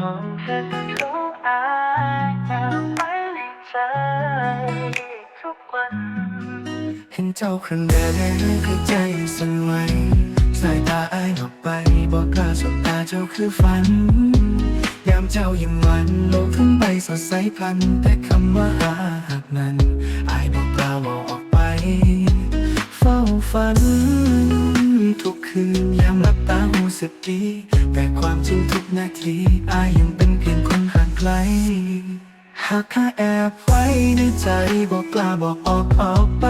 ความรักของอายเอาไว้ในใจทุกวัน เห็นเจ้าครั้งแรกก็ใจสั่นไหวสายตาอายออกไปบอกกล้าสบตาเจ้าคือฝัน ยามเจ้ายิ้มหวานโลกทั้งใบสดใสพัน แต่คำว่าหักนั้นอายบอกกล้าบอกออกไป เฝ้าฝัน ทุกคืนยามหลับตาหูสึกดีแต่ความจริงทุกนาทีอายยังเป็นเพียงคนห่างไกล หากข้าแอบไว้ในใจบอกกล้าบอกออกออกไป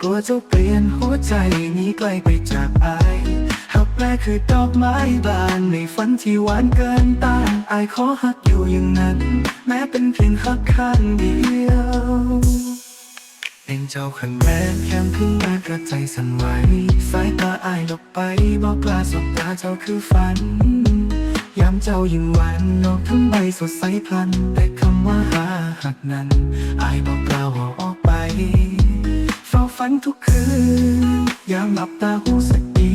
กลัวเจ้าเปลี่ยนหัวใจนี้ไกลไปจากอายหักแรกคือดอกไม้บานในฝันที่หวานเกินต้านอายขอหักอยู่อย่างนั้น แม้เป็นเพียงหักข้างเดียวเป็นเจ้าขันแรกแค่ขึ้นมากระใจสั่นไหวสายายลบไปบอกกล้าสบตาเจ้าคือฝัน ยามเจ้ายิ่งหวานนอกทั้งใบสดใสพลัน แต่คำว่าหาหักนั้นอายบอกกล่าวว่าออกไป เฝ้าฝันทุกคืน ยามหลับตาหูสักดี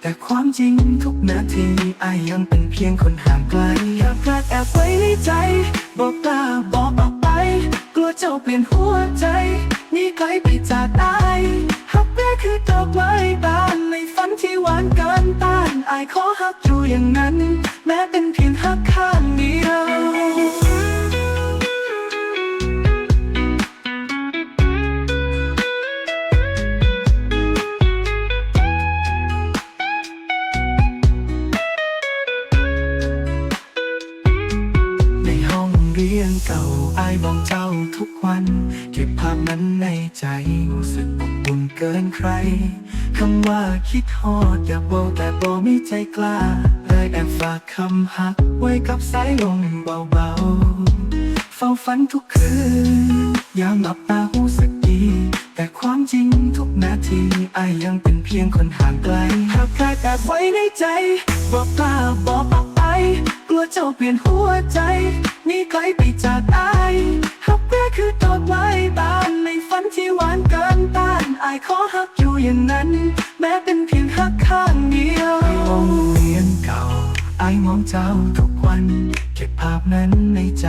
แต่ความจริงทุกนาทีอายยังเป็นเพียงคนห่างไกลอยากแกลแอบไว้ในใจ บอกกล้าบอกออกไป กลัวเจ้าเปลี่ยนหัวใจหนี่ไกลไปจากอา ขอหักอยู่อย่างนั้นายมองเจ้าทุกวัน เก็บภาพนั้นในใจรู้สึกอบอุ่นเกินใครคำว่าคิดฮอดอยากบอกแต่บอกไม่ใจกล้าเลยแอบฝากคำหักไว้กับสายลมเบาๆ เฝ้าฝันทุกคืนยามหลับตาหูสึกดี แต่ความจริงทุกนาทีไอายยังเป็นเพียงคนห่างไกลหากแค่แอบไว้ในใจ บอกกล้าบอกออกไปกลัวเจ้าเปลี่ยนหัวใจนี่ไกลไปจากอ ที่หวานเกินต้านอายขอหักอยู่อย่างนั้น แม้เป็นเพียงหักข้างเดียวห้องเรียนเก่าอายมองเจ้าทุกวัน เก็บภาพนั้นในใจ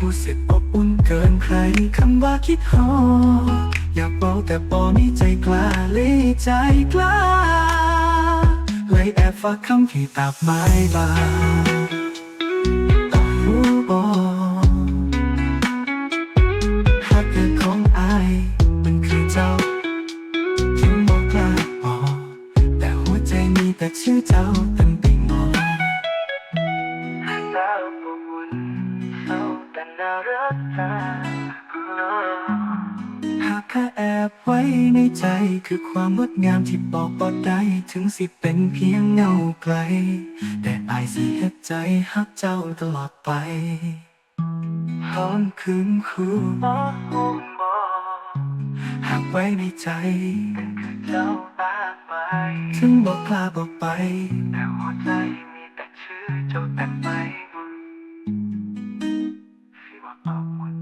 รู้สึกอบอุ่นเกินใครคำว่าคิดฮออยากบอกแต่บอมีใจกล้าเลยใจกล้า เลยแอบฝากคำที่ตับไม้บาง มันคือเจ้าถึงบอกกล้าบอกแต่หัวใจมีแต่ชื่อเจ้าเต็มไปหมดเศร้าปวดวุ่นเศร้าแต่น่ารักตาหากแค่แอบไว้ในใจคือความงดงามที่บอกบ่ได้ถึงสิเป็นเพียงเงาไกล แต่อายสิเฮ็ดใจฮักเจ้าตลอดไปหอมคืนคู่ ไว้ในใจแล้วลาไปถึงบอกลาบอกไป แต่หัวใจมีแต่ชื่อเจ้าแต่ไม่พี่ว่าขอบคุณ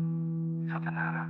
ครันารั